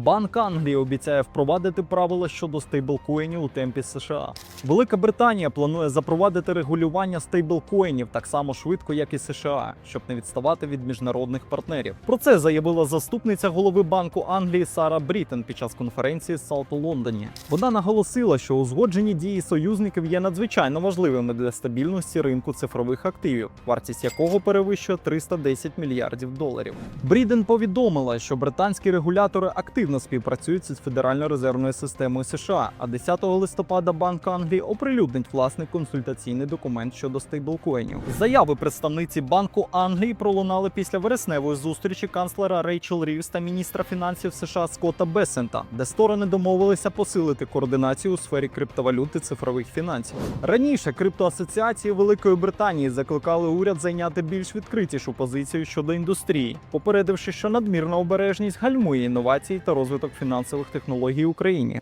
Банк Англії обіцяє впровадити правила щодо стейблкоїнів у темпі США. Велика Британія планує запровадити регулювання стейблкоїнів так само швидко, як і США, щоб не відставати від міжнародних партнерів. Про це заявила заступниця голови Банку Англії Сара Брітен під час конференції САЛТ у Лондоні. Вона наголосила, що узгоджені дії союзників є надзвичайно важливими для стабільності ринку цифрових активів, вартість якого перевищує 310 мільярдів доларів. Бріден повідомила, що британські регулятори активно співпрацюють з Федеральною резервною системою США. А 10 листопада Банк Англії оприлюднить власний консультаційний документ щодо стейблкоїнів. Заяви представниці Банку Англії пролунали після вересневої зустрічі канцлера Рейчел Рівс та міністра фінансів США Скотта Бесента, де сторони домовилися посилити координацію у сфері криптовалют і цифрових фінансів. Раніше криптоасоціації Великої Британії закликали уряд зайняти більш відкритішу позицію щодо індустрії, попередивши, що надмірна обережність гальмує інновації та розвиток фінансових технологій в Україні.